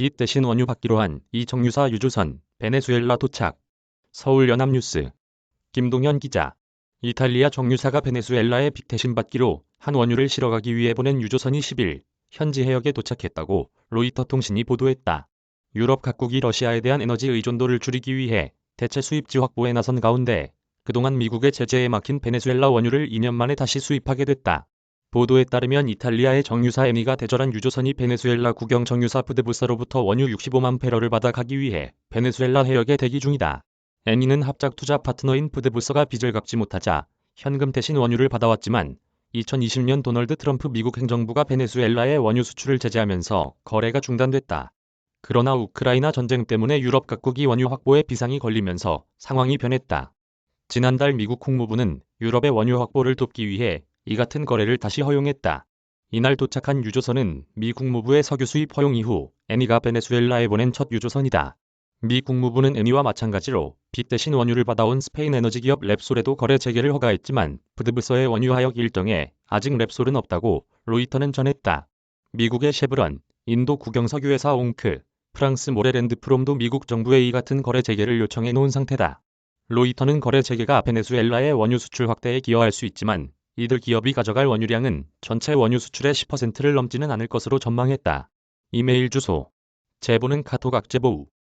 빚 대신 원유 받기로 한 이 정유사 유조선 베네수엘라 도착. 서울 연합뉴스 김동현 기자. 이탈리아 정유사가 베네수엘라에 빚 대신 받기로 한 원유를 실어가기 위해 보낸 유조선이 10일 현지 해역에 도착했다고 로이터 통신이 보도했다. 유럽 각국이 러시아에 대한 에너지 의존도를 줄이기 위해 대체 수입지 확보에 나선 가운데 그동안 미국의 제재에 막힌 베네수엘라 원유를 2년 만에 다시 수입하게 됐다. 보도에 따르면 이탈리아의 정유사 에미가 대절한 유조선이 베네수엘라 국영 정유사 푸드부서로부터 원유 65만 배럴을 받아 가기 위해 베네수엘라 해역에 대기 중이다. 애니는 합작 투자 파트너인 푸드부서가 빚을 갚지 못하자 현금 대신 원유를 받아왔지만 2020년 도널드 트럼프 미국 행정부가 베네수엘라의 원유 수출을 제재하면서 거래가 중단됐다. 그러나 우크라이나 전쟁 때문에 유럽 각국이 원유 확보에 비상이 걸리면서 상황이 변했다. 지난달 미국 국무부는 유럽의 원유 확보를 돕기 위해 이 같은 거래를 다시 허용했다. 이날 도착한 유조선은 미 국무부의 석유 수입 허용 이후 애니가 베네수엘라에 보낸 첫 유조선이다. 미 국무부는 애니와 마찬가지로 빚 대신 원유를 받아온 스페인 에너지 기업 랩솔에도 거래 재개를 허가했지만 부드부서의 원유 하역 일정에 아직 랩솔은 없다고 로이터는 전했다. 미국의 쉐브론, 인도 국영석유회사 옹크, 프랑스 모레랜드 프롬도 미국 정부에 이 같은 거래 재개를 요청해 놓은 상태다. 로이터는 거래 재개가 베네수엘라의 원유 수출 확대에 기여할 수 있지만 이들 기업이 가져갈 원유량은 전체 원유 수출의 10%를 넘지는 않을 것으로 전망했다. 이메일 주소 제보는 카톡 악제보우